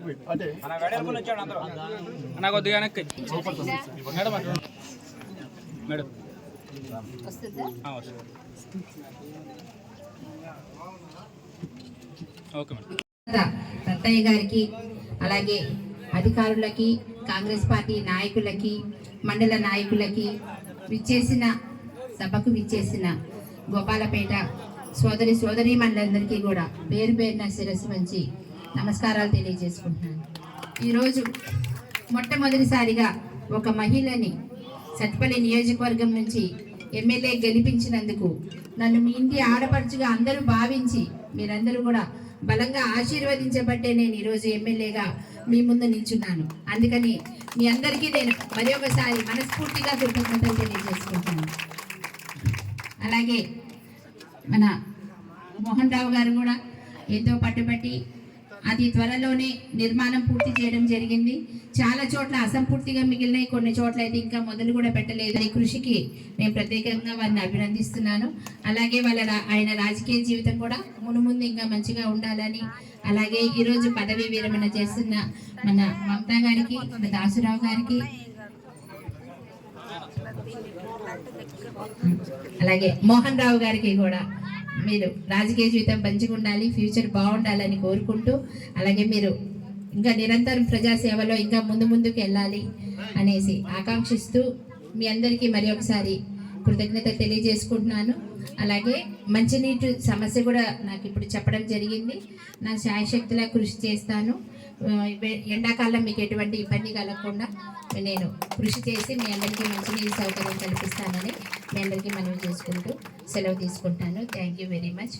పెట్టు. అటే అన్న కొద్దిగా వెనక్కి. Madam madam. Okay madam. Rattaiah గారికి అలాగే అధికారులకి కాంగ్రెస్ పార్టీ నాయకులకి మండల నాయకులకి విచ్చేసిన సభకు విచ్చేసిన గోపాలపేట సోదరి సోదరి మండలందరికీ కూడా పేరు పేరున శిరస్సు మంచి నమస్కారాలు తెలియజేసుకుంటున్నాను. ఈరోజు మొట్టమొదటిసారిగా ఒక మహిళని సత్పల్లి నియోజకవర్గం నుంచి ఎమ్మెల్యే గెలిపించినందుకు నన్ను మీ ఇంటి ఆడపడుచుగా అందరూ భావించి మీరందరూ కూడా బలంగా ఆశీర్వదించబట్టే నేను ఈరోజు ఎమ్మెల్యేగా మీ ముందు నిల్చున్నాను. అందుకని మీ అందరికీ నేను మరి ఒకసారి మనస్ఫూర్తిగా కృతజ్ఞతలు తెలియజేసుకుంటాను అలాగే మన మోహన్ రావు గారు కూడా ఎంతో పట్టుబట్టి అది త్వరలోనే నిర్మాణం పూర్తి చేయడం జరిగింది. చాలా చోట్ల అసంపూర్తిగా మిగిలినాయి కొన్ని చోట్ల అయితే ఇంకా మొదలు కూడా పెట్టలేదు. ఈ కృషికి నేను ప్రత్యేకంగా వారిని అభినందిస్తున్నాను. అలాగే వాళ్ళ ఆయన రాజకీయ జీవితం కూడా మునుముందు ఇంకా మంచిగా ఉండాలని అలాగే ఈరోజు పదవి విరమణ చేస్తున్న మన మమతా గారికి మన దాసురావు గారికి అలాగే మోహన్ రావు గారికి కూడా మీరు రాజకీయ జీవితం మంచిగా ఉండాలి ఫ్యూచర్ బాగుండాలని కోరుకుంటూ అలాగే మీరు ఇంకా నిరంతరం ప్రజాసేవలో ఇంకా ముందు ముందుకు వెళ్ళాలి అనేసి ఆకాంక్షిస్తూ మీ అందరికీ మరి ఒకసారి కృతజ్ఞత తెలియజేసుకుంటున్నాను. అలాగే మంచినీటి సమస్య కూడా నాకు ఇప్పుడు చెప్పడం జరిగింది. నా శాయశక్తిలా కృషి చేస్తాను. ఎండాకాలం మీకు ఎటువంటి ఇబ్బంది కలగకుండా నేను కృషి చేసి మీ అందరికీ మంచినీటి సౌకర్యం కల్పిస్తానని మీ అందరికీ మనవి చేసుకుంటూ సెలవు తీసుకుంటాను. Thank you very much